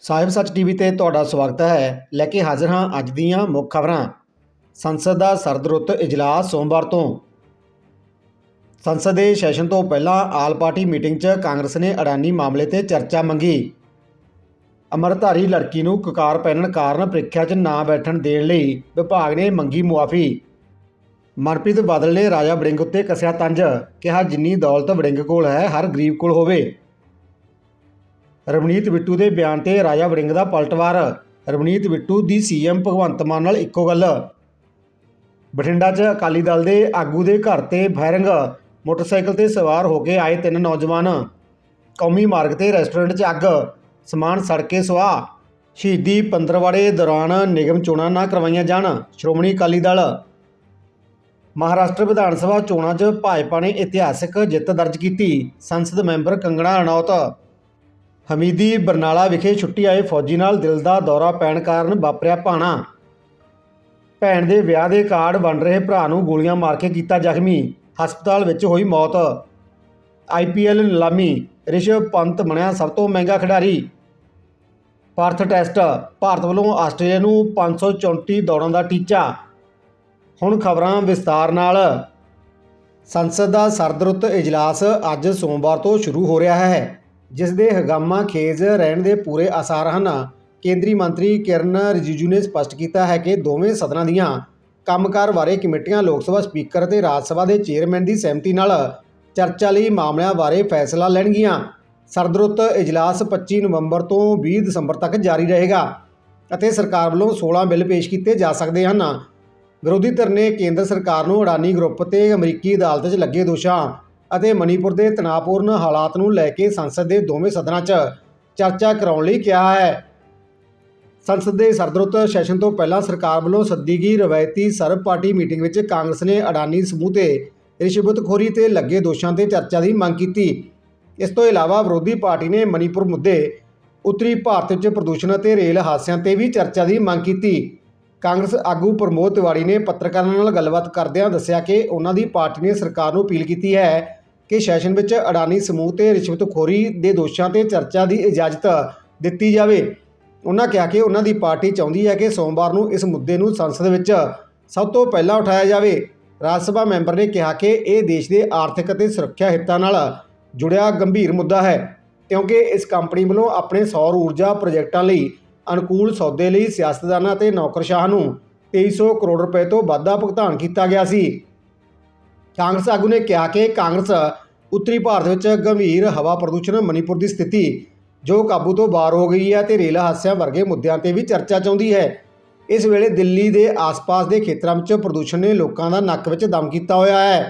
ਸਾਹਿਬ ਸੱਚ ਟੀਵੀ ਤੇ ਤੁਹਾਡਾ ਸਵਾਗਤ ਹੈ। ਲੈ ਕੇ ਹਾਜ਼ਰ ਹਾਂ ਅੱਜ ਦੀਆਂ ਮੁੱਖ ਖਬਰਾਂ। ਸੰਸਦ ਦਾ ਸਰਦਰੁੱਤ ਇਜਲਾਸ ਸੋਮਵਾਰ ਤੋਂ। ਸੰਸਦ ਦੇ ਸੈਸ਼ਨ ਤੋਂ ਪਹਿਲਾਂ ਆਲ ਪਾਰਟੀ ਮੀਟਿੰਗ 'ਚ ਕਾਂਗਰਸ ਨੇ ਅਡਾਨੀ ਮਾਮਲੇ ਤੇ ਚਰਚਾ ਮੰਗੀ। ਅਮਰਧਾਰੀ ਲੜਕੀ ਨੂੰ ਕਕਾਰ ਪਹਿਨਣ ਕਾਰਨ ਪ੍ਰੀਖਿਆ 'ਚ ਨਾ ਬੈਠਣ ਦੇਣ ਲਈ ਵਿਭਾਗ ਨੇ ਮੰਗੀ ਮੁਆਫੀ। ਮਨਪ੍ਰੀਤ ਬਾਦਲ ਨੇ ਰਾਜਾ ਵੜਿੰਗ ਉੱਤੇ ਕੱਸਿਆ ਤੰਜ। ਕਿਹਾ ਜਿੰਨੀ ਦੌਲਤ ਵੜਿੰਗ ਕੋਲ ਹੈ, ਹਰ ਗਰੀਬ ਕੋਲ ਹੋਵੇ। ਰਵਨੀਤ ਬਿੱਟੂ ਦੇ ਬਿਆਨ ਤੇ ਰਾਜਾ ਵੜਿੰਗ ਦਾ ਪਲਟਵਾਰ। ਰਵਨੀਤ ਬਿੱਟੂ ਦੀ ਸੀਐਮ ਭਗਵੰਤ ਮਾਨ ਨਾਲ ਇੱਕੋ ਗੱਲ। ਬਠਿੰਡਾ 'ਚ ਅਕਾਲੀ ਦਲ ਦੇ ਆਗੂ ਦੇ ਘਰ ਤੇ ਫਾਇਰਿੰਗ। ਮੋਟਰਸਾਈਕਲ ਤੇ ਸਵਾਰ ਹੋ ਕੇ ਆਏ ਤਿੰਨ ਨੌਜਵਾਨ। ਕੌਮੀ ਮਾਰਗ ਤੇ ਰੈਸਟੋਰੈਂਟ 'ਚ ਅੱਗ। ਸਮਾਨ ਸੜ ਕੇ ਸੁਆਹ। ਸ਼ਹੀਦੀ ਪੰਦਰਵਾੜੇ ਦੌਰਾਨ ਨਿਗਮ ਚੋਣਾਂ ਨਾ ਕਰਵਾਈਆਂ ਜਾਣ। ਸ਼੍ਰੋਮਣੀ ਅਕਾਲੀ ਦਲ। ਮਹਾਰਾਸ਼ਟਰ ਵਿਧਾਨ ਸਭਾ ਚੋਣਾਂ 'ਚ ਭਾਜਪਾ ਨੇ ਇਤਿਹਾਸਕ ਜਿੱਤ ਦਰਜ ਕੀਤੀ। ਸੰਸਦ ਮੈਂਬਰ ਕੰਗਣਾ ਰਣੌਤ। ਹਮੀਦੀ ਬਰਨਾਲਾ ਵਿਖੇ ਛੁੱਟੀ ਆਏ ਫੌਜੀ ਨਾਲ ਦਿਲ ਦਾ ਦੌਰਾ ਪੈਣ ਕਾਰਨ ਵਾਪਰਿਆ ਭਾਣਾ। ਭੈਣ ਦੇ ਵਿਆਹ ਦੇ ਕਾਰਡ ਵੰਡ ਰਹੇ ਭਰਾ ਨੂੰ ਗੋਲੀਆਂ ਮਾਰ ਕੇ ਕੀਤਾ ਜ਼ਖਮੀ। ਹਸਪਤਾਲ ਵਿੱਚ ਹੋਈ ਮੌਤ। ਆਈਪੀਐਲ ਨਿਲਾਮੀ। ਰਿਸ਼ਵ ਪੰਤ ਬਣਿਆ ਸਭ ਤੋਂ ਮਹਿੰਗਾ ਖਿਡਾਰੀ। ਪਾਰਥ ਟੈਸਟ। ਭਾਰਤ ਵੱਲੋਂ ਆਸਟ੍ਰੇਲੀਆ ਨੂੰ 534 ਦੌੜਾਂ ਦਾ ਟੀਚਾ। ਹੁਣ ਖਬਰਾਂ ਵਿਸਤਾਰ ਨਾਲ। ਸੰਸਦ ਦਾ ਸਰਦਰੁੱਤ ਇਜਲਾਸ ਅੱਜ ਸੋਮਵਾਰ ਤੋਂ ਸ਼ੁਰੂ ਹੋ ਰਿਹਾ ਹੈ। ਜਿਸ ਦੇ ਹਗਾਮਾ ਖੇਜ਼ ਰਹਿਣ ਦੇ ਪੂਰੇ ਆਸਾਰ ਹਨ। ਕੇਂਦਰੀ ਮੰਤਰੀ ਕਿਰਨ ਰਿਜੀਜੂ ਨੇ ਸਪਸ਼ਟ ਕੀਤਾ ਹੈ ਕਿ ਦੋਵੇਂ ਸਦਨਾਂ ਦੀਆਂ ਕੰਮਕਾਰ ਬਾਰੇ ਕਮੇਟੀਆਂ ਲੋਕ ਸਭਾ ਸਪੀਕਰ ਅਤੇ ਰਾਜ ਸਭਾ ਦੇ ਚੇਅਰਮੈਨ ਦੀ ਸਹਿਮਤੀ ਨਾਲ ਚਰਚਾ ਲਈ ਮਾਮਲਿਆਂ ਬਾਰੇ ਫੈਸਲਾ ਲੈਣਗੀਆਂ। ਸਰਦਰੁੱਤ ਇਜਲਾਸ 25 ਨਵੰਬਰ ਤੋਂ 20 ਦਸੰਬਰ ਤੱਕ ਜਾਰੀ ਰਹੇਗਾ ਅਤੇ ਸਰਕਾਰ ਵੱਲੋਂ 16 ਬਿੱਲ ਪੇਸ਼ ਕੀਤੇ ਜਾ ਸਕਦੇ ਹਨ। ਵਿਰੋਧੀ ਧਿਰ ਨੇ ਕੇਂਦਰ ਸਰਕਾਰ ਨੂੰ ਅਡਾਨੀ ਗਰੁੱਪ ਤੇ ਅਮਰੀਕੀ ਅਦਾਲਤ 'ਚ ਲੱਗੇ ਦੋਸ਼ਾਂ ਅਤੇ ਮਣੀਪੁਰ ਦੇ ਤਣਾਅਪੂਰਨ ਹਾਲਾਤ ਨੂੰ ਲੈ ਕੇ ਸੰਸਦ ਦੇ ਦੋਵੇਂ ਸਦਨਾਂ 'ਚ ਚਰਚਾ ਕਰਾਉਣ ਲਈ ਕਿਹਾ ਹੈ। ਸੰਸਦ ਦੇ ਸਰਦਰੁੱਤ ਸੈਸ਼ਨ ਤੋਂ ਪਹਿਲਾਂ ਸਰਕਾਰ ਵੱਲੋਂ ਸੱਦੀ ਗਈ ਰਵਾਇਤੀ ਸਰਬ ਪਾਰਟੀ ਮੀਟਿੰਗ ਵਿੱਚ ਕਾਂਗਰਸ ਨੇ ਅਡਾਨੀ ਸਮੂਹ ਤੇ ਰਿਸ਼ਵਤਖੋਰੀ ਤੇ ਲੱਗੇ ਦੋਸ਼ਾਂ ਤੇ ਚਰਚਾ ਦੀ ਮੰਗ ਕੀਤੀ। ਇਸ ਤੋਂ ਇਲਾਵਾ ਵਿਰੋਧੀ ਪਾਰਟੀ ਨੇ ਮਣੀਪੁਰ ਮੁੱਦੇ, ਉੱਤਰੀ ਭਾਰਤ ਵਿੱਚ ਪ੍ਰਦੂਸ਼ਣ ਅਤੇ ਰੇਲ ਹਾਦਸਿਆਂ ਤੇ ਵੀ ਚਰਚਾ ਦੀ ਮੰਗ ਕੀਤੀ। ਕਾਂਗਰਸ ਆਗੂ ਪ੍ਰਮੋਦ ਤਿਵਾੜੀ ਨੇ ਪੱਤਰਕਾਰਾਂ ਨਾਲ ਗੱਲਬਾਤ ਕਰਦਿਆਂ ਦੱਸਿਆ ਕਿ ਉਹਨਾਂ ਦੀ ਪਾਰਟੀ ਨੇ ਸਰਕਾਰ ਨੂੰ ਅਪੀਲ ਕੀਤੀ ਹੈ ਕਿ ਸੈਸ਼ਨ ਵਿੱਚ ਅਡਾਨੀ ਸਮੂਹ ਤੇ ਰਿਸ਼ਵਤਖੋਰੀ ਦੇ ਦੋਸ਼ਾਂ ਤੇ ਚਰਚਾ ਦੀ ਇਜਾਜ਼ਤ ਦਿੱਤੀ ਜਾਵੇ। ਉਹਨਾਂ ਕਿਹਾ ਕਿ ਉਹਨਾਂ ਦੀ ਪਾਰਟੀ ਚਾਹੁੰਦੀ ਹੈ ਕਿ ਸੋਮਵਾਰ ਨੂੰ ਇਸ ਮੁੱਦੇ ਨੂੰ ਸੰਸਦ ਵਿੱਚ ਸਭ ਤੋਂ ਪਹਿਲਾਂ ਉਠਾਇਆ ਜਾਵੇ। ਰਾਜ ਸਭਾ ਮੈਂਬਰ ਨੇ ਕਿਹਾ ਕਿ ਇਹ ਦੇਸ਼ ਦੇ ਆਰਥਿਕ ਅਤੇ ਸੁਰੱਖਿਆ ਹਿੱਤਾਂ ਨਾਲ ਜੁੜਿਆ ਗੰਭੀਰ ਮੁੱਦਾ ਹੈ, ਕਿਉਂਕਿ ਇਸ ਕੰਪਨੀ ਵੱਲੋਂ ਆਪਣੇ ਸੌਰ ਊਰਜਾ ਪ੍ਰੋਜੈਕਟਾਂ ਲਈ ਅਨੁਕੂਲ ਸੌਦੇ ਲਈ ਸਿਆਸਤਦਾਨਾਂ ਅਤੇ ਨੌਕਰਸ਼ਾਹਾਂ ਨੂੰ 2300 ਕਰੋੜ ਰੁਪਏ ਤੋਂ ਵੱਧ ਦਾ ਭੁਗਤਾਨ ਕੀਤਾ ਗਿਆ ਸੀ। ਕਾਂਗਰਸ ਆਗੂ ਨੇ ਕਿਹਾ ਕਿ ਕਾਂਗਰਸ ਉੱਤਰੀ ਭਾਰਤ ਵਿੱਚ ਗੰਭੀਰ ਹਵਾ ਪ੍ਰਦੂਸ਼ਣ ਮਣੀਪੁਰ ਦੀ ਸਥਿਤੀ ਜੋ ਕਾਬੂ ਤੋਂ ਬਾਹਰ ਹੋ ਗਈ ਹੈ ਤੇ ਰੇਲ ਹਾਦਸਿਆਂ ਵਰਗੇ ਮੁੱਦਿਆਂ ਤੇ ਵੀ ਚਰਚਾ ਚਾਹੁੰਦੀ ਹੈ। ਇਸ ਵੇਲੇ ਦਿੱਲੀ ਦੇ ਆਸ-ਪਾਸ ਦੇ ਖੇਤਰਾਂ ਵਿੱਚ ਪ੍ਰਦੂਸ਼ਣ ਨੇ ਲੋਕਾਂ ਦਾ ਨੱਕ ਵਿੱਚ ਦਮ ਕੀਤਾ ਹੋਇਆ ਹੈ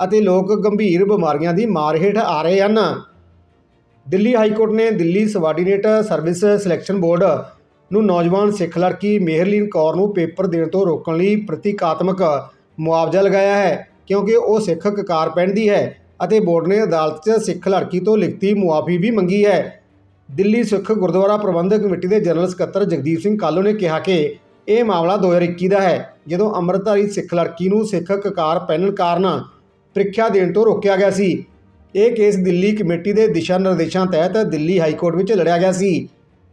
ਅਤੇ ਲੋਕ ਗੰਭੀਰ ਬਿਮਾਰੀਆਂ ਦੀ ਮਾਰ ਹੇਠ ਆ ਰਹੇ ਹਨ। ਦਿੱਲੀ ਹਾਈ ਕੋਰਟ ਨੇ Delhi subordinate service selection board ਨੂੰ ਨੌਜਵਾਨ ਸਿੱਖ ਲੜਕੀ ਮੇਹਰਲੀਨ ਕੌਰ ਨੂੰ ਪੇਪਰ ਦੇਣ ਤੋਂ ਰੋਕਣ ਲਈ ਪ੍ਰਤੀਕਾਤਮਕ ਮੁਆਵਜ਼ਾ ਲਗਾਇਆ ਹੈ। ਕਿਉਂਕਿ ਉਹ ਸਿੱਖ ਕਕਾਰ ਪਹਿਨਦੀ ਹੈ ਅਤੇ ਬੋਰਡ ਨੇ ਅਦਾਲਤ 'ਚ ਸਿੱਖ ਲੜਕੀ ਤੋਂ ਲਿਖਤੀ ਮੁਆਫੀ ਵੀ ਮੰਗੀ ਹੈ। ਦਿੱਲੀ ਸਿੱਖ ਗੁਰਦੁਆਰਾ ਪ੍ਰਬੰਧਕ ਕਮੇਟੀ ਦੇ ਜਨਰਲ ਸਕੱਤਰ ਜਗਦੀਪ ਸਿੰਘ ਕਾਲੋ ਨੇ ਕਿਹਾ ਕਿ ਇਹ ਮਾਮਲਾ 2021 ਦਾ ਹੈ, ਜਦੋਂ ਅੰਮ੍ਰਿਤਧਾਰੀ ਸਿੱਖ ਲੜਕੀ ਨੂੰ ਸਿੱਖ ਕਕਾਰ ਪਹਿਨਣ ਕਾਰਨ ਪ੍ਰੀਖਿਆ ਦੇਣ ਤੋਂ ਰੋਕਿਆ ਗਿਆ ਸੀ। ਇਹ ਕੇਸ ਦਿੱਲੀ ਕਮੇਟੀ ਦੇ ਦਿਸ਼ਾ ਨਿਰਦੇਸ਼ਾਂ ਤਹਿਤ ਦਿੱਲੀ ਹਾਈ ਕੋਰਟ ਵਿੱਚ ਲੜਿਆ ਗਿਆ ਸੀ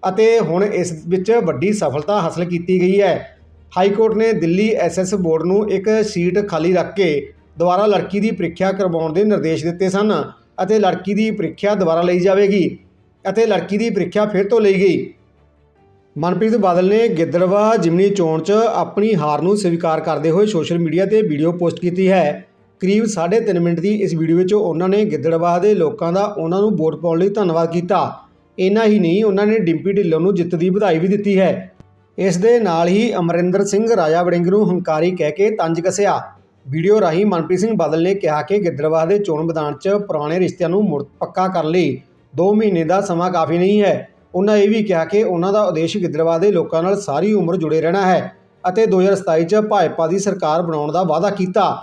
ਅਤੇ ਹੁਣ ਇਸ ਵਿੱਚ ਵੱਡੀ ਸਫਲਤਾ ਹਾਸਲ ਕੀਤੀ ਗਈ ਹੈ। ਹਾਈ ਕੋਰਟ ਨੇ ਦਿੱਲੀ ਐਸਐਸ ਬੋਰਡ ਨੂੰ ਇੱਕ ਸੀਟ ਖਾਲੀ ਰੱਖ ਕੇ ਦੁਬਾਰਾ ਲੜਕੀ ਦੀ ਪ੍ਰੀਖਿਆ ਕਰਵਾਉਣ ਦੇ ਨਿਰਦੇਸ਼ ਦਿੱਤੇ ਸਨ ਅਤੇ ਲੜਕੀ ਦੀ ਪ੍ਰੀਖਿਆ ਦੁਬਾਰਾ ਲਈ ਜਾਵੇਗੀ ਅਤੇ ਲੜਕੀ ਦੀ ਪ੍ਰੀਖਿਆ ਫਿਰ ਤੋਂ ਲਈ ਗਈ। ਮਨਪ੍ਰੀਤ ਬਾਦਲ ਨੇ ਗਿੱਦੜਵਾ ਜਿਮਨੀ ਚੋਣ 'ਚ ਆਪਣੀ ਹਾਰ ਨੂੰ ਸਵੀਕਾਰ ਕਰਦੇ ਹੋਏ ਸੋਸ਼ਲ ਮੀਡੀਆ ਤੇ ਵੀਡੀਓ ਪੋਸਟ ਕੀਤੀ ਹੈ। ਕਰੀਬ 3.5 ਮਿੰਟ ਦੀ ਇਸ ਵੀਡੀਓ ਵਿੱਚ ਉਹਨਾਂ ਨੇ ਗਿੱਦੜਵਾ ਦੇ ਲੋਕਾਂ ਦਾ ਉਹਨਾਂ ਨੂੰ ਵੋਟ ਪਾਉਣ ਲਈ ਧੰਨਵਾਦ ਕੀਤਾ। ਇੰਨਾ ਹੀ ਨਹੀਂ, ਉਹਨਾਂ ਨੇ ਡਿੰਪੀ ਢਿੱਲੋਂ ਨੂੰ ਜਿੱਤ ਦੀ ਵਧਾਈ ਵੀ ਦਿੱਤੀ ਹੈ। ਇਸ ਦੇ ਨਾਲ ਹੀ ਅਮਰਿੰਦਰ ਸਿੰਘ ਰਾਜਾ ਵੜਿੰਗ ਨੂੰ ਹੰਕਾਰੀ ਕਹਿ ਕੇ ਤੰਜ ਕਸਿਆ। ਵੀਡੀਓ ਰਾਹੀਂ ਮਨਪ੍ਰੀਤ ਸਿੰਘ ਬਾਦਲ ਨੇ ਕਿਹਾ ਕਿ ਗਿੱਦੜਵਾ ਦੇ ਚੋਣ ਮੈਦਾਨ 'ਚ ਪੁਰਾਣੇ ਰਿਸ਼ਤਿਆਂ ਨੂੰ ਮੁੜ ਪੱਕਾ ਕਰਨ ਲਈ 2 ਮਹੀਨੇ ਦਾ ਸਮਾਂ ਕਾਫੀ ਨਹੀਂ ਹੈ। ਉਹਨਾਂ ਇਹ ਵੀ ਕਿਹਾ ਕਿ ਉਹਨਾਂ ਦਾ ਉਦੇਸ਼ ਗਿੱਦੜਵਾ ਦੇ ਲੋਕਾਂ ਨਾਲ ਸਾਰੀ ਉਮਰ ਜੁੜੇ ਰਹਿਣਾ ਹੈ ਅਤੇ 2027 'ਚ ਭਾਜਪਾ ਦੀ ਸਰਕਾਰ ਬਣਾਉਣ ਦਾ ਵਾਅਦਾ ਕੀਤਾ।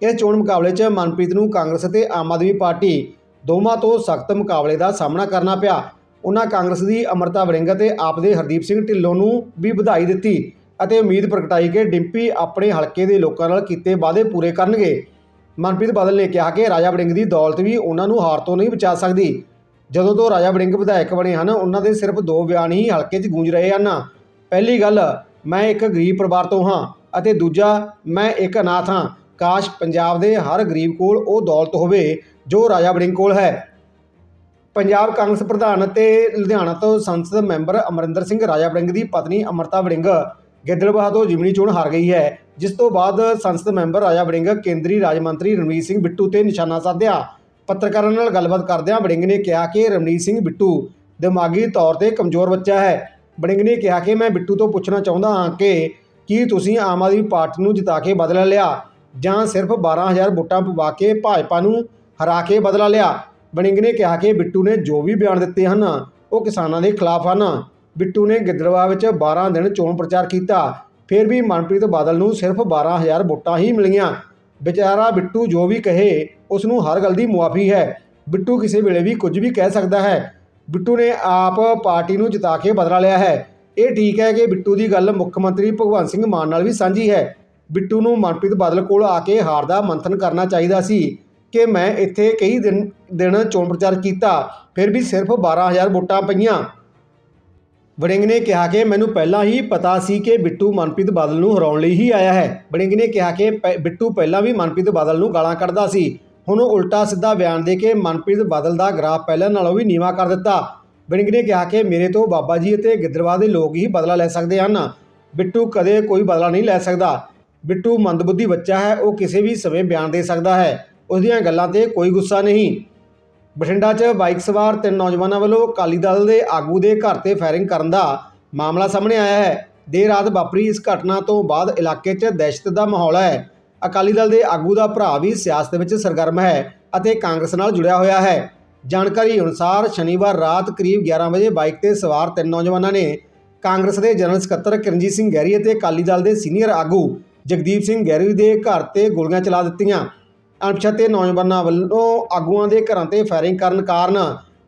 ਇਸ ਚੋਣ ਮੁਕਾਬਲੇ 'ਚ ਮਨਪ੍ਰੀਤ ਨੂੰ ਕਾਂਗਰਸ ਅਤੇ ਆਮ ਆਦਮੀ ਪਾਰਟੀ ਦੋਵਾਂ ਤੋਂ ਸਖਤ ਮੁਕਾਬਲੇ ਦਾ ਸਾਹਮਣਾ ਕਰਨਾ ਪਿਆ। ਉਹਨਾਂ ਕਾਂਗਰਸ ਦੀ ਅਮਰਤਾ ਵੜਿੰਗ ਅਤੇ ਆਪ ਦੇ ਹਰਦੀਪ ਸਿੰਘ ਢਿੱਲੋਂ ਨੂੰ ਵੀ ਵਧਾਈ ਦਿੱਤੀ। ਅਤੇ ਉਮੀਦ ਪ੍ਰਗਟਾਈ ਕਿ ਡਿੰਪੀ ਆਪਣੇ ਹਲਕੇ ਦੇ ਲੋਕਾਂ ਨਾਲ ਕੀਤੇ ਵਾਅਦੇ ਪੂਰੇ ਕਰਨਗੇ। ਮਨਪ੍ਰੀਤ ਬਾਦਲ ਨੇ ਕਿਹਾ ਕਿ ਰਾਜਾ ਵੜਿੰਗ ਦੀ ਦੌਲਤ ਵੀ ਉਹਨਾਂ ਨੂੰ ਹਾਰ ਤੋਂ ਨਹੀਂ ਬਚਾ ਸਕਦੀ। ਜਦੋਂ ਤੋਂ ਰਾਜਾ ਵੜਿੰਗ ਵਿਧਾਇਕ ਬਣੇ ਹਨ, ਉਹਨਾਂ ਦੇ ਸਿਰਫ ਦੋ ਬਿਆਨ ਹੀ ਹਲਕੇ 'ਚ ਗੂੰਜ ਰਹੇ ਹਨ। ਪਹਿਲੀ ਗੱਲ, ਮੈਂ ਇੱਕ ਗਰੀਬ ਪਰਿਵਾਰ ਤੋਂ ਹਾਂ ਅਤੇ ਦੂਜਾ, ਮੈਂ ਇੱਕ ਅਨਾਥ ਹਾਂ। ਕਾਸ਼ ਪੰਜਾਬ ਦੇ ਹਰ ਗਰੀਬ ਕੋਲ ਉਹ ਦੌਲਤ ਹੋਵੇ ਜੋ ਰਾਜਾ ਵੜਿੰਗ ਕੋਲ ਹੈ। ਪੰਜਾਬ ਕਾਂਗਰਸ ਪ੍ਰਧਾਨ ਅਤੇ ਲੁਧਿਆਣਾ ਤੋਂ ਸੰਸਦ ਮੈਂਬਰ ਅਮਰਿੰਦਰ ਸਿੰਘ ਰਾਜਾ ਵੜਿੰਗ ਦੀ ਪਤਨੀ ਅਮਰਤਾ ਵੜਿੰਗ ਗਿੱਦੜਬਾਹਾ ਤੋਂ ਜਿਮਨੀ ਚੋਣ ਹਾਰ ਗਈ ਹੈ, ਜਿਸ ਤੋਂ ਬਾਅਦ ਸੰਸਦ ਮੈਂਬਰ ਰਾਜਾ ਵੜਿੰਗ, ਕੇਂਦਰੀ ਰਾਜ ਮੰਤਰੀ ਰਣਵੀਰ ਸਿੰਘ ਬਿੱਟੂ ਤੇ ਨਿਸ਼ਾਨਾ ਸਾਧਿਆ। ਪੱਤਰਕਾਰਾਂ ਨਾਲ ਗੱਲਬਾਤ ਕਰਦਿਆਂ ਵੜਿੰਗ ਨੇ ਕਿਹਾ ਕਿ ਰਣਵੀਰ ਸਿੰਘ ਬਿੱਟੂ ਦਿਮਾਗੀ ਤੌਰ ਤੇ ਕਮਜ਼ੋਰ ਬੱਚਾ ਹੈ। ਵੜਿੰਗ ਨੇ ਕਿਹਾ ਕਿ ਮੈਂ ਬਿੱਟੂ ਤੋਂ ਪੁੱਛਣਾ ਚਾਹੁੰਦਾ ਹਾਂ ਕਿ ਕੀ ਤੁਸੀਂ ਆਮ ਆਦਮੀ ਪਾਰਟੀ ਨੂੰ ਜਿਤਾ ਕੇ ਬਦਲਾ ਲਿਆ ਜਾਂ ਸਿਰਫ 12000 ਵੋਟਾਂ ਪਵਾ ਕੇ ਭਾਜਪਾ ਨੂੰ ਹਰਾ ਕੇ ਬਦਲਾ ਲਿਆ? ਵੜਿੰਗ ਨੇ ਕਿਹਾ ਕਿ ਬਿੱਟੂ ਨੇ ਜੋ ਵੀ ਬਿਆਨ ਦਿੱਤੇ ਹਨ, ਉਹ ਕਿਸਾਨਾਂ ਦੇ ਖਿਲਾਫ ਹਨ। ਬਿੱਟੂ ਨੇ ਗਿੱਦੜਵਾ ਵਿੱਚ 12 ਦਿਨ ਚੋਣ ਪ੍ਰਚਾਰ ਕੀਤਾ। ਫਿਰ ਵੀ ਮਨਪ੍ਰੀਤ ਬਾਦਲ ਨੂੰ ਸਿਰਫ 12000 ਵੋਟਾਂ ਹੀ ਮਿਲੀਆਂ। ਵਿਚਾਰਾ ਬਿੱਟੂ ਜੋ ਵੀ ਕਹੇ, ਉਸ ਨੂੰ ਹਰ ਗੱਲ ਦੀ ਮੁਆਫੀ ਹੈ। ਬਿੱਟੂ ਕਿਸੇ ਵੇਲੇ ਵੀ ਕੁਝ ਵੀ ਕਹਿ ਸਕਦਾ ਹੈ। ਬਿੱਟੂ ਨੇ ਆਪ ਪਾਰਟੀ ਨੂੰ ਜਿਤਾ ਕੇ ਬਦਲਾ ਲਿਆ ਹੈ। ਇਹ ਠੀਕ ਹੈ ਕਿ ਬਿੱਟੂ ਦੀ ਗੱਲ ਮੁੱਖ ਮੰਤਰੀ ਭਗਵੰਤ ਸਿੰਘ ਮਾਨ ਨਾਲ ਵੀ ਸਾਂਝੀ ਹੈ। ਬਿੱਟੂ ਨੂੰ ਮਨਪ੍ਰੀਤ ਬਾਦਲ ਕੋਲ ਆ ਕੇ ਹਾਰ ਦਾ ਮੰਥਨ ਕਰਨਾ ਚਾਹੀਦਾ ਸੀ ਕਿ ਮੈਂ ਇੱਥੇ ਕਈ ਦਿਨ ਦਿਨ ਚੋਣ ਪ੍ਰਚਾਰ ਕੀਤਾ, ਫਿਰ ਵੀ ਸਿਰਫ 12000 ਵੋਟਾਂ ਪਈਆਂ। ਵੜਿੰਗ ਨੇ ਕਿਹਾ ਕਿ ਮੈਨੂੰ ਪਹਿਲਾਂ ਹੀ ਪਤਾ ਸੀ ਕਿ ਬਿੱਟੂ ਮਨਪ੍ਰੀਤ ਬਾਦਲ ਨੂੰ ਹਰਾਉਣ ਲਈ ਹੀ ਆਇਆ ਹੈ। ਵੜਿੰਗ ਨੇ ਕਿਹਾ ਕਿ ਪੈ- ਬਿੱਟੂ ਪਹਿਲਾਂ ਵੀ ਮਨਪ੍ਰੀਤ ਬਾਦਲ ਨੂੰ ਗਾਲਾਂ ਕੱਢਦਾ ਸੀ। ਹੁਣ ਉਹ ਉਲਟਾ ਸਿੱਧਾ ਬਿਆਨ ਦੇ ਕੇ ਮਨਪ੍ਰੀਤ ਬਾਦਲ ਦਾ ਗ੍ਰਾਫ ਪਹਿਲਾਂ ਨਾਲੋਂ ਵੀ ਨੀਵਾ ਕਰ ਦਿੱਤਾ। ਵੜਿੰਗ ਨੇ ਕਿਹਾ ਕਿ ਮੇਰੇ ਤੋਂ ਬਾਬਾ ਜੀ ਅਤੇ ਗਿੱਦੜਵਾ ਦੇ ਲੋਕ ਹੀ ਬਦਲਾ ਲੈ ਸਕਦੇ ਹਨ। ਬਿੱਟੂ ਕਦੇ ਕੋਈ ਬਦਲਾ ਨਹੀਂ ਲੈ ਸਕਦਾ। ਬਿੱਟੂ ਮੰਦਬੁੱਧੀ ਬੱਚਾ ਹੈ, ਉਹ ਕਿਸੇ ਵੀ ਸਮੇਂ ਬਿਆਨ ਦੇ ਸਕਦਾ ਹੈ। ਉਸ ਦੀਆਂ ਗੱਲਾਂ ਤੇ ਕੋਈ ਗੁੱਸਾ ਨਹੀਂ। ਬਠਿੰਡਾ 'ਚ ਬਾਈਕ ਸਵਾਰ ਤਿੰਨ ਨੌਜਵਾਨਾਂ ਵੱਲੋਂ ਅਕਾਲੀ ਦਲ ਦੇ ਆਗੂ ਦੇ ਘਰ ਤੇ ਫਾਇਰਿੰਗ ਕਰਨ ਦਾ ਮਾਮਲਾ ਸਾਹਮਣੇ ਆਇਆ ਹੈ। ਦੇਰ ਰਾਤ ਵਾਪਰੀ ਇਸ ਘਟਨਾ ਤੋਂ ਬਾਅਦ ਇਲਾਕੇ 'ਚ ਦਹਿਸ਼ਤ ਦਾ ਮਾਹੌਲ ਹੈ। ਅਕਾਲੀ ਦਲ ਦੇ ਆਗੂ ਦਾ ਭਰਾ ਵੀ ਸਿਆਸਤ ਵਿੱਚ ਸਰਗਰਮ ਹੈ ਅਤੇ ਕਾਂਗਰਸ ਨਾਲ ਜੁੜਿਆ ਹੋਇਆ ਹੈ। ਜਾਣਕਾਰੀ ਅਨੁਸਾਰ ਸ਼ਨੀਵਾਰ ਰਾਤ ਕਰੀਬ 11 ਵਜੇ ਬਾਈਕ ਤੇ ਸਵਾਰ ਤਿੰਨ ਨੌਜਵਾਨਾਂ ਨੇ ਕਾਂਗਰਸ ਦੇ ਜਨਰਲ ਸਕੱਤਰ ਕਿਰਨਜੀਤ ਸਿੰਘ ਗਹਿਰੀ ਅਤੇ ਅਕਾਲੀ ਦਲ ਦੇ ਸੀਨੀਅਰ ਆਗੂ ਜਗਦੀਪ ਸਿੰਘ ਗਹਿਰੀ ਦੇ ਘਰ ਤੇ ਗੋਲੀਆਂ ਚਲਾ ਦਿੱਤੀਆਂ। ਅਣਪਛਾਤੇ ਨੌਜਵਾਨਾਂ ਵੱਲੋਂ ਆਗੂਆਂ ਦੇ ਘਰਾਂ ਤੇ ਫਾਇਰਿੰਗ ਕਰਨ ਕਾਰਨ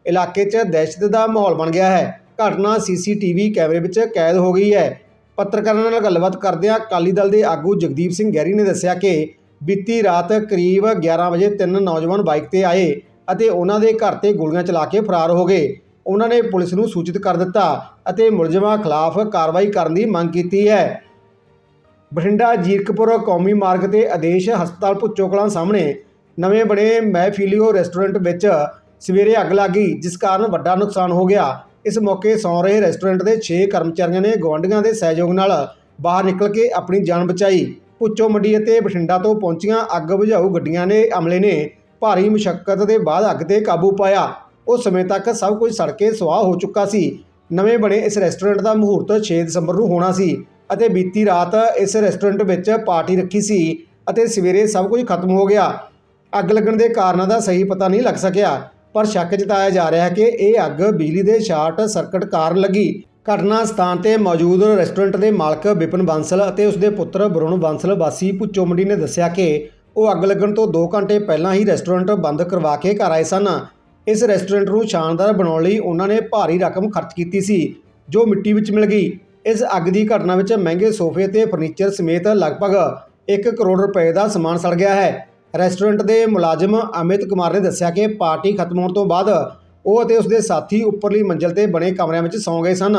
ਇਲਾਕੇ 'ਚ ਦਹਿਸ਼ਤ ਦਾ ਮਾਹੌਲ ਬਣ ਗਿਆ ਹੈ। ਘਟਨਾ ਸੀਸੀਟੀਵੀ ਕੈਮਰੇ ਵਿੱਚ ਕੈਦ ਹੋ ਗਈ ਹੈ। ਪੱਤਰਕਾਰਾਂ ਨਾਲ ਗੱਲਬਾਤ ਕਰਦਿਆਂ ਅਕਾਲੀ ਦਲ ਦੇ ਆਗੂ ਜਗਦੀਪ ਸਿੰਘ ਗਹਿਰੀ ਨੇ ਦੱਸਿਆ ਕਿ ਬੀਤੀ ਰਾਤ ਕਰੀਬ 11 ਵਜੇ ਤਿੰਨ ਨੌਜਵਾਨ ਬਾਈਕ ਤੇ ਆਏ ਅਤੇ ਉਹਨਾਂ ਦੇ ਘਰ ਤੇ ਗੋਲੀਆਂ ਚਲਾ ਕੇ ਫਰਾਰ ਹੋ ਗਏ। ਉਹਨਾਂ ਨੇ ਪੁਲਿਸ ਨੂੰ ਸੂਚਿਤ ਕਰ ਦਿੱਤਾ ਅਤੇ ਮੁਲਜ਼ਮਾਂ ਖਿਲਾਫ ਕਾਰਵਾਈ ਕਰਨ ਦੀ ਮੰਗ ਕੀਤੀ ਹੈ। ਬਠਿੰਡਾ ਜੀਰਕਪੁਰ ਕੌਮੀ ਮਾਰਗ ਤੇ ਆਦੇਸ਼ ਹਸਪਤਾਲ ਭੁੱਚੋ ਕਲਾਂ ਸਾਹਮਣੇ ਨਵੇਂ ਬਣੇ ਮੈਫਿਲੀਓ ਰੈਸਟੋਰੈਂਟ ਵਿੱਚ ਸਵੇਰੇ ਅੱਗ ਲੱਗ ਗਈ, ਜਿਸ ਕਾਰਨ ਵੱਡਾ ਨੁਕਸਾਨ ਹੋ ਗਿਆ। ਇਸ ਮੌਕੇ ਸੌਂ ਰਹੇ ਰੈਸਟੋਰੈਂਟ ਦੇ 6 ਕਰਮਚਾਰੀਆਂ ਨੇ ਗੁਆਂਢੀਆਂ ਦੇ ਸਹਿਯੋਗ ਨਾਲ ਬਾਹਰ ਨਿਕਲ ਕੇ ਆਪਣੀ ਜਾਨ ਬਚਾਈ। ਭੁੱਚੋ ਮੰਡੀ ਅਤੇ ਬਠਿੰਡਾ ਤੋਂ ਪਹੁੰਚੀਆਂ ਅੱਗ ਬੁਝਾਊ ਗੱਡੀਆਂ ਨੇ ਅਮਲੇ ਨੇ ਭਾਰੀ ਮੁਸ਼ਕਲ ਦੇ ਬਾਅਦ ਅੱਗ ਤੇ ਕਾਬੂ ਪਾਇਆ। ਉਸ ਸਮੇਂ ਤੱਕ ਸਭ ਕੁਝ ਸੜ ਕੇ ਸੁਆਹ ਹੋ ਚੁੱਕਾ ਸੀ। ਨਵੇਂ ਬਣੇ ਇਸ ਰੈਸਟੋਰੈਂਟ ਦਾ ਮਹੂਰਤ 6 ਦਸੰਬਰ ਨੂੰ ਹੋਣਾ ਸੀ। ਅਤੇ ਬੀਤੀ ਰਾਤ ਇਸ ਰੈਸਟੋਰੈਂਟ ਵਿੱਚ ਪਾਰਟੀ ਰੱਖੀ ਸੀ ਅਤੇ ਸਵੇਰੇ ਸਭ ਕੁਝ ਖਤਮ ਹੋ ਗਿਆ। ਅੱਗ ਲੱਗਣ ਦੇ ਕਾਰਨਾਂ ਦਾ ਸਹੀ ਪਤਾ ਨਹੀਂ ਲੱਗ ਸਕਿਆ, ਪਰ ਸ਼ੱਕ ਜਤਾਇਆ ਜਾ ਰਿਹਾ ਹੈ ਕਿ ਇਹ ਅੱਗ ਬਿਜਲੀ ਦੇ ਸ਼ਾਰਟ ਸਰਕਟ ਕਾਰਨ ਲੱਗੀ। ਘਟਨਾ ਸਥਾਨ ਤੇ ਮੌਜੂਦ ਰੈਸਟੋਰੈਂਟ ਦੇ ਮਾਲਕ ਵਿਪਨ ਬਾਂਸਲ ਅਤੇ ਉਸ ਦੇ ਪੁੱਤਰ ਬਰੁਣ ਬਾਂਸਲ ਵਾਸੀ ਭੁੱਚੋ ਮੰਡੀ ਨੇ ਦੱਸਿਆ ਕਿ ਉਹ ਅੱਗ ਲੱਗਣ ਤੋਂ 2 ਘੰਟੇ ਪਹਿਲਾਂ ਹੀ ਰੈਸਟੋਰੈਂਟ ਬੰਦ ਕਰਵਾ ਕੇ ਘਰ ਆਏ ਸਨ। ਇਸ ਰੈਸਟੋਰੈਂਟ ਨੂੰ ਸ਼ਾਨਦਾਰ ਬਣਾਉਣ ਲਈ ਉਹਨਾਂ ਨੇ ਭਾਰੀ ਰਕਮ ਖਰਚ ਕੀਤੀ ਸੀ, ਜੋ ਮਿੱਟੀ ਵਿੱਚ ਮਿਲ ਗਈ। ਇਸ ਅੱਗ ਦੀ ਘਟਨਾ ਵਿੱਚ ਮਹਿੰਗੇ ਸੋਫੇ ਤੇ ਫਰਨੀਚਰ ਸਮੇਤ ਲਗਭਗ 1 ਕਰੋੜ ਰੁਪਏ ਦਾ ਸਮਾਨ ਸੜ ਗਿਆ ਹੈ। ਰੈਸਟੋਰੈਂਟ ਦੇ ਮੁਲਾਜ਼ਮ ਅਮਿਤ ਕੁਮਾਰ ਨੇ ਦੱਸਿਆ ਕਿ ਪਾਰਟੀ ਖਤਮ ਹੋਣ ਤੋਂ ਬਾਅਦ ਉਹ ਅਤੇ ਉਸ ਦੇ ਸਾਥੀ ਉੱਪਰਲੀ ਮੰਜ਼ਲ ਤੇ ਬਣੇ ਕਮਰਿਆਂ ਵਿੱਚ ਸੌਂ ਗਏ ਸਨ।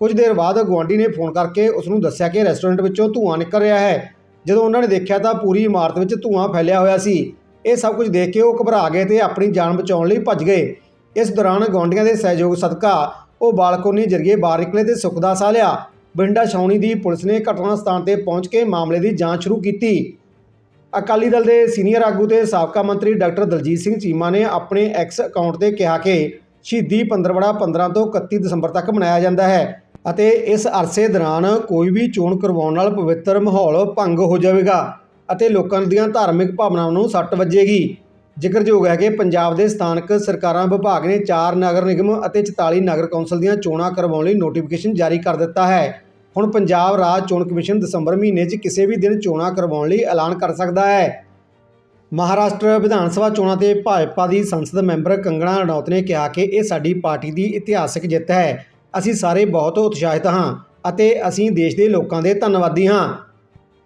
ਕੁਝ ਦੇਰ ਬਾਅਦ ਗੁਆਂਢੀ ਨੇ ਫੋਨ ਕਰਕੇ ਉਸ ਨੂੰ ਦੱਸਿਆ ਕਿ ਰੈਸਟੋਰੈਂਟ ਵਿੱਚੋਂ ਧੂੰਆਂ ਨਿਕਲ ਰਿਹਾ ਹੈ। ਜਦੋਂ ਉਹਨਾਂ ਨੇ ਦੇਖਿਆ ਤਾਂ ਪੂਰੀ ਇਮਾਰਤ ਵਿੱਚ ਧੂੰਆਂ ਫੈਲਿਆ ਹੋਇਆ ਸੀ। ਇਹ ਸਭ ਕੁਝ ਦੇਖ ਕੇ ਉਹ ਘਬਰਾ ਗਏ ਤੇ ਆਪਣੀ ਜਾਨ ਬਚਾਉਣ ਲਈ ਭੱਜ ਗਏ। ਇਸ ਦੌਰਾਨ ਗੁਆਂਢੀਆਂ ਦੇ ਸਹਿਯੋਗ ਸਦਕਾ ਉਹ ਬਾਲਕੋਨੀ ਜਰੀਏ ਬਾਹਰ ਨਿਕਲੇ ਤੇ ਸੁੱਖ ਦਾ ਸਾਹ ਲਿਆ। ਬਿੰਡਾ ਛਾਉਣੀ ਦੀ ਪੁਲਿਸ ਨੇ ਘਟਨਾ ਸਥਾਨ ਤੇ ਪਹੁੰਚ ਕੇ ਮਾਮਲੇ ਦੀ ਜਾਂਚ ਸ਼ੁਰੂ ਕੀਤੀ। ਅਕਾਲੀ ਦਲ ਦੇ ਸੀਨੀਅਰ ਆਗੂ ਤੇ ਸਾਬਕਾ ਮੰਤਰੀ ਡਾਕਟਰ ਦਲਜੀਤ ਸਿੰਘ ਚੀਮਾ ਨੇ ਆਪਣੇ ਐਕਸ ਅਕਾਊਂਟ ਤੇ ਕਿਹਾ ਕਿ ਸ਼ਹੀਦੀ ਪੰਦਰਵੜਾ 15 ਤੋਂ 31 ਦਸੰਬਰ ਤੱਕ ਮਨਾਇਆ ਜਾਂਦਾ ਹੈ ਅਤੇ ਇਸ ਅਰਸੇ ਦੌਰਾਨ ਕੋਈ ਵੀ ਚੋਣ ਕਰਵਾਉਣ ਨਾਲ ਪਵਿੱਤਰ ਮਾਹੌਲ ਭੰਗ ਹੋ ਜਾਵੇਗਾ ਅਤੇ ਲੋਕਾਂ ਦੀਆਂ ਧਾਰਮਿਕ ਭਾਵਨਾਵਾਂ ਨੂੰ ਸੱਟ ਵੱਜੇਗੀ। ਜ਼ਿਕਰਯੋਗ ਹੈ ਕਿ ਪੰਜਾਬ ਦੇ ਸਥਾਨਕ ਸਰਕਾਰਾਂ ਵਿਭਾਗ ਨੇ 4 ਨਗਰ ਨਿਗਮ ਅਤੇ 44 ਨਗਰ ਕੌਂਸਲ ਦੀਆਂ ਚੋਣਾਂ ਕਰਵਾਉਣ ਲਈ ਨੋਟੀਫਿਕੇਸ਼ਨ ਜਾਰੀ ਕਰ ਦਿੱਤਾ ਹੈ। ਹੁਣ ਪੰਜਾਬ ਰਾਜ ਚੋਣ ਕਮਿਸ਼ਨ ਦਸੰਬਰ ਮਹੀਨੇ 'ਚ ਕਿਸੇ ਵੀ ਦਿਨ ਚੋਣਾਂ ਕਰਵਾਉਣ ਲਈ ਐਲਾਨ ਕਰ ਸਕਦਾ ਹੈ। ਮਹਾਰਾਸ਼ਟਰ ਵਿਧਾਨ ਸਭਾ ਚੋਣਾਂ ਤੇ ਭਾਜਪਾ ਦੀ ਸੰਸਦ ਮੈਂਬਰ ਕੰਗਣਾ ਰਣੌਤ ਨੇ ਕਿਹਾ ਕਿ ਇਹ ਸਾਡੀ ਪਾਰਟੀ ਦੀ ਇਤਿਹਾਸਕ ਜਿੱਤ ਹੈ। ਅਸੀਂ ਸਾਰੇ ਬਹੁਤ ਉਤਸ਼ਾਹਿਤ ਹਾਂ ਅਤੇ ਅਸੀਂ ਦੇਸ਼ ਦੇ ਲੋਕਾਂ ਦੇ ਧੰਨਵਾਦੀ ਹਾਂ।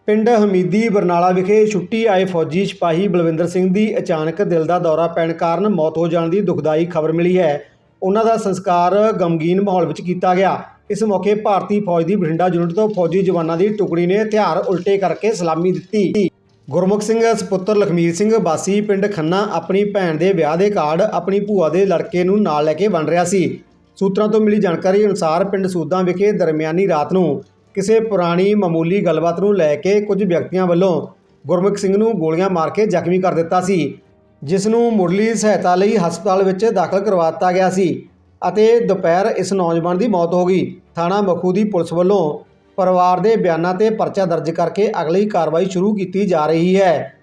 ਪਿੰਡ ਹਮੀਦੀ ਬਰਨਾਲਾ ਵਿਖੇ ਛੁੱਟੀ ਆਏ ਫੌਜੀ ਸਿਪਾਹੀ ਬਲਵਿੰਦਰ ਸਿੰਘ ਦੀ ਅਚਾਨਕ ਦਿਲ ਦਾ ਦੌਰਾ ਪੈਣ ਕਾਰਨ ਮੌਤ ਹੋ ਜਾਣ ਦੀ ਦੁਖਦਾਈ ਖਬਰ ਮਿਲੀ ਹੈ। ਉਹਨਾਂ ਦਾ ਸੰਸਕਾਰ ਗਮਗੀਨ ਮਾਹੌਲ ਵਿੱਚ ਕੀਤਾ ਗਿਆ। ਇਸ ਮੌਕੇ ਭਾਰਤੀ ਫੌਜ ਦੀ ਬਠਿੰਡਾ ਯੂਨਿਟ ਤੋਂ ਫੌਜੀ ਜਵਾਨਾਂ ਦੀ ਟੁਕੜੀ ਨੇ ਹਥਿਆਰ ਉਲਟੇ ਕਰਕੇ ਸਲਾਮੀ ਦਿੱਤੀ। ਗੁਰਮੁਖ ਸਿੰਘ, ਸੁਪੁੱਤਰ ਲਖਮੀਰ ਸਿੰਘ ਬਾਸੀ ਪਿੰਡ ਖੰਨਾ ਆਪਣੀ ਭੈਣ ਦੇ ਵਿਆਹ ਦੇ ਕਾਰਡ ਆਪਣੀ ਭੂਆ ਦੇ ਲੜਕੇ ਨੂੰ ਨਾਲ ਲੈ ਕੇ ਬਣ ਰਿਹਾ ਸੀ। ਸੂਤਰਾਂ ਤੋਂ ਮਿਲੀ ਜਾਣਕਾਰੀ ਅਨੁਸਾਰ ਪਿੰਡ ਸੂਦਾਂ ਵਿਖੇ ਦਰਮਿਆਨੀ ਰਾਤ ਨੂੰ ਕਿਸੇ ਪੁਰਾਣੀ ਮਾਮੂਲੀ ਗੱਲਬਾਤ ਨੂੰ ਲੈ ਕੇ ਕੁਝ ਵਿਅਕਤੀਆਂ ਵੱਲੋਂ ਗੁਰਮੁਖ ਸਿੰਘ ਨੂੰ ਗੋਲੀਆਂ ਮਾਰ ਕੇ ਜ਼ਖਮੀ ਕਰ ਦਿੱਤਾ ਸੀ, ਜਿਸ ਨੂੰ ਮੁੱਢਲੀ ਸਹਾਇਤਾ ਲਈ ਹਸਪਤਾਲ ਵਿੱਚ ਦਾਖਲ ਕਰਵਾ ਦਿੱਤਾ ਗਿਆ ਸੀ ਅਤੇ ਦੁਪਹਿਰ ਇਸ ਨੌਜਵਾਨ ਦੀ ਮੌਤ ਹੋ ਗਈ। ਥਾਣਾ ਮਖੂ ਦੀ ਪੁਲਿਸ ਵੱਲੋਂ ਪਰਿਵਾਰ ਦੇ ਬਿਆਨਾਂ ਤੇ ਪਰਚਾ ਦਰਜ ਕਰਕੇ ਅਗਲੀ ਕਾਰਵਾਈ ਸ਼ੁਰੂ ਕੀਤੀ ਜਾ ਰਹੀ ਹੈ।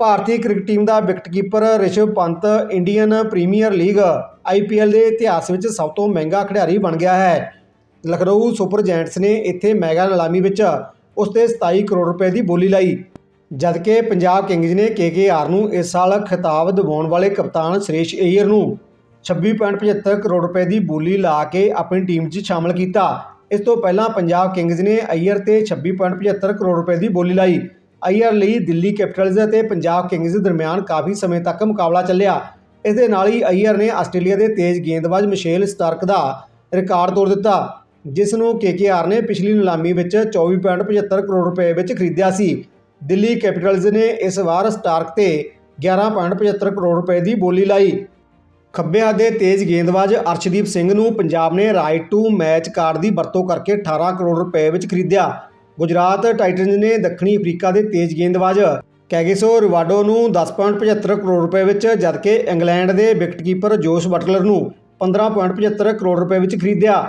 ਭਾਰਤੀ ਕ੍ਰਿਕਟ ਟੀਮ ਦਾ wicketkeeper Rishabh Pant Indian Premier League IPL ਦੇ ਇਤਿਹਾਸ ਵਿੱਚ ਸਭ ਤੋਂ ਮਹਿੰਗਾ ਖਿਡਾਰੀ ਬਣ ਗਿਆ ਹੈ। ਲਖਨਊ ਸੁਪਰ ਜੈਂਟਸ ਨੇ ਇੱਥੇ ਮੈਗਾ ਨਿਲਾਮੀ ਵਿੱਚ ਉਸ ਤੇ 27 ਕਰੋੜ ਰੁਪਏ ਦੀ ਬੋਲੀ ਲਾਈ। ਜਦਕਿ ਪੰਜਾਬ ਕਿੰਗਜ਼ ਨੇ ਕੇਕੇਆਰ ਨੂੰ ਇਸ ਸਾਲ ਖਿਤਾਬ ਦਿਵਾਉਣ ਵਾਲੇ ਕਪਤਾਨ ਸੁਰੇਸ਼ ਅਈਅਰ ਨੂੰ 26.75 ਕਰੋੜ ਰੁਪਏ ਦੀ ਬੋਲੀ ਲਾ ਕੇ ਆਪਣੀ ਟੀਮ 'ਚ ਸ਼ਾਮਲ ਕੀਤਾ। ਇਸ ਤੋਂ ਪਹਿਲਾਂ ਪੰਜਾਬ ਕਿੰਗਜ਼ ਨੇ ਅਈਅਰ ਤੇ 26.75 ਕਰੋੜ ਰੁਪਏ ਦੀ ਬੋਲੀ ਲਾਈ। ਅਈਅਰ ਲਈ ਦਿੱਲੀ ਕੈਪੀਟਲਜ਼ ਅਤੇ ਪੰਜਾਬ ਕਿੰਗਜ਼ ਦਰਮਿਆਨ ਕਾਫੀ ਸਮੇਂ ਤੱਕ ਮੁਕਾਬਲਾ ਚੱਲਿਆ। ਇਸ ਦੇ ਨਾਲ ਹੀ ਅਈਅਰ ਨੇ ਆਸਟ੍ਰੇਲੀਆ ਦੇ ਤੇਜ਼ ਗੇਂਦਬਾਜ਼ ਮਿਸ਼ੇਲ ਸਟਾਰਕ ਦਾ ਰਿਕਾਰਡ ਤੋੜ ਦਿੱਤਾ। ਜਿਸ ਨੂੰ ਕੇਕੇਆਰ ਨੇ ਪਿਛਲੀ ਨਿਲਾਮੀ ਵਿੱਚ 24.75 ਕਰੋੜ ਰੁਪਏ ਵਿੱਚ ਖਰੀਦਿਆ ਸੀ। ਦਿੱਲੀ ਕੈਪੀਟਲਜ਼ ਨੇ ਇਸ ਵਾਰ ਸਟਾਰਕ ਤੇ 11.75 ਕਰੋੜ ਰੁਪਏ ਦੀ ਬੋਲੀ ਲਾਈ। ਖੱਬੇ ਹੱਥ ਦੇ ਤੇਜ਼ ਗੇਂਦਬਾਜ਼ ਅਰਸ਼ਦੀਪ ਸਿੰਘ ਨੂੰ ਪੰਜਾਬ ਨੇ ਰਾਈਟ ਟੂ ਮੈਚ ਕਾਰਡ ਦੀ ਵਰਤੋਂ ਕਰਕੇ 18 ਕਰੋੜ ਰੁਪਏ ਵਿੱਚ ਖਰੀਦਿਆ। ਗੁਜਰਾਤ ਟਾਈਟਨਜ਼ ਨੇ ਦੱਖਣੀ ਅਫਰੀਕਾ ਦੇ ਤੇਜ਼ ਗੇਂਦਬਾਜ਼ ਕੈਗੇਸੋ ਰਿਵਾਡੋ ਨੂੰ 10.75 ਕਰੋੜ ਰੁਪਏ ਵਿੱਚ, ਜਦਕਿ ਇੰਗਲੈਂਡ ਦੇ ਵਿਕਟਕੀਪਰ ਜੋਸ਼ ਬਟਲਰ ਨੂੰ 15.75 ਕਰੋੜ ਰੁਪਏ ਵਿੱਚ ਖਰੀਦਿਆ।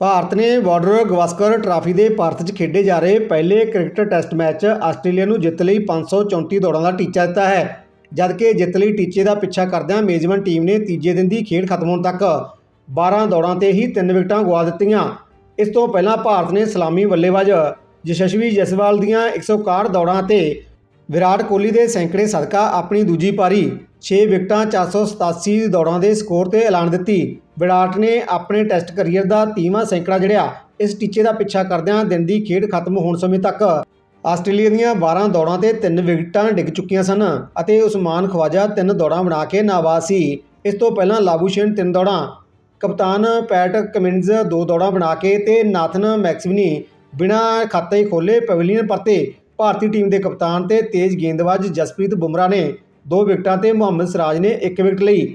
ਭਾਰਤ ਨੇ ਬਾਰਡਰ ਗਵਾਸਕਰ ਟਰਾਫੀ ਦੇ ਭਾਰਤ 'ਚ ਖੇਡੇ ਜਾ ਰਹੇ ਪਹਿਲੇ ਕ੍ਰਿਕਟ ਟੈਸਟ ਮੈਚ ਆਸਟ੍ਰੇਲੀਆ ਨੂੰ ਜਿੱਤ ਲਈ 534 ਦੌੜਾਂ ਦਾ ਟੀਚਾ ਦਿੱਤਾ ਹੈ, ਜਦਕਿ ਜਿੱਤ ਲਈ ਟੀਚੇ ਦਾ ਪਿੱਛਾ ਕਰਦਿਆਂ ਮੇਜ਼ਬਾਨ ਟੀਮ ਨੇ ਤੀਜੇ ਦਿਨ ਦੀ ਖੇਡ ਖਤਮ ਹੋਣ ਤੱਕ 12 ਦੌੜਾਂ ਤੇ ਹੀ ਤਿੰਨ ਵਿਕਟਾਂ ਗਵਾ ਦਿੱਤੀਆਂ। ਇਸ ਤੋਂ ਪਹਿਲਾਂ ਭਾਰਤ ਨੇ ਸਲਾਮੀ ਬੱਲੇਬਾਜ਼ ਯਸ਼ਸਵੀ ਜਸਵਾਲ ਦੀਆਂ 161 ਦੌੜਾਂ ਤੇ ਵਿਰਾਟ ਕੋਹਲੀ ਦੇ ਸੈਂਕੜੇ ਸਦਕਾ ਆਪਣੀ ਦੂਜੀ ਪਾਰੀ 6 ਵਿਕਟਾਂ 487 ਦੌੜਾਂ ਦੇ ਸਕੋਰ ਤੇ ਐਲਾਨ ਦਿੱਤੀ। ਵਿਰਾਟ ਨੇ ਆਪਣੇ ਟੈਸਟ ਕਰੀਅਰ ਦਾ 30ਵਾਂ ਸੈਂਕੜਾ ਜੜਿਆ। ਇਸ ਟੀਚੇ ਦਾ ਪਿੱਛਾ ਕਰਦਿਆਂ ਦਿਨ ਦੀ ਖੇਡ ਖਤਮ ਹੋਣ ਸਮੇਂ ਤੱਕ ਆਸਟ੍ਰੇਲੀਆ ਦੀਆਂ 12 ਦੌੜਾਂ ਤੇ 3 ਵਿਕਟਾਂ ਡਿੱਗ ਚੁੱਕੀਆਂ ਸਨ ਅਤੇ ਉਸਮਾਨ ਖਵਾਜਾ 3 ਦੌੜਾਂ ਬਣਾ ਕੇ ਨਾਬਾਜ਼ ਸੀ। ਇਸ ਤੋਂ ਪਹਿਲਾਂ ਲਾਬੂਸ਼ੇਨ 3 ਦੌੜਾਂ, ਕਪਤਾਨ ਪੈਟ ਕਮਿੰਸ 2 ਦੌੜਾਂ ਬਣਾ ਕੇ ਤੇ ਨਾਥਨ ਮੈਕਸਵਨੀ ਬਿਨਾਂ ਖਾਤੇ ਖੋਲੇ ਪਵੇਲੀਅਨ ਪਰਤੇ ਭਾਰਤੀ ਟੀਮ ਦੇ ਕਪਤਾਨ ਤੇ ਤੇਜ਼ ਗੇਂਦਬਾਜ਼ ਜਸਪ੍ਰੀਤ ਬੁਮਰਾਹ ਨੇ 2 ਵਿਕਟਾਂ ਤੇ ਮੁਹੰਮਦ ਸਿਰਾਜ ਨੇ 1 ਵਿਕਟ ਲਈ।